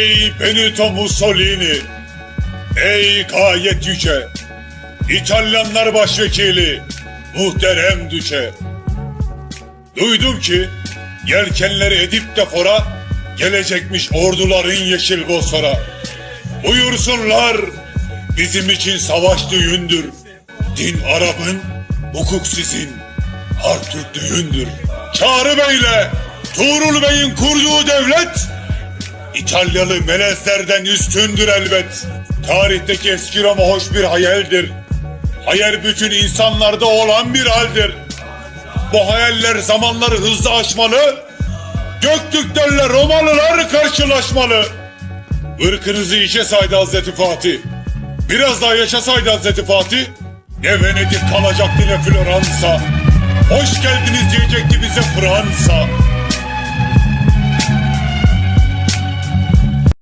Ey Benito Mussolini! Ey gayet yüce! İtalyanlar başvekili! Muhterem Düçe! Duydum ki yelkenleri edip de fora gelecekmiş orduların yeşil Bosfor'a. Buyursunlar bizim için savaş düğündür. Din Arap'ın, hukuk sizin, harp Türk düğündür. Çağrı Bey'le Tuğrul Bey'in kurduğu devlet İtalyalı melezlerden üstündür elbet. Tarihteki eski Roma hoş bir hayaldir. Hayal bütün insanlarda olan bir haldir. Bu hayaller zamanları hızlı aşmalı. Göktürklerle Romalılar karşılaşmalı. Irkınızı içe saydı Hazreti Fatih. Biraz daha yaşasaydı Hazreti Fatih. Ne Venedik kalacaktı ne Floransa. Hoş geldiniz diyecekti bize Fransa.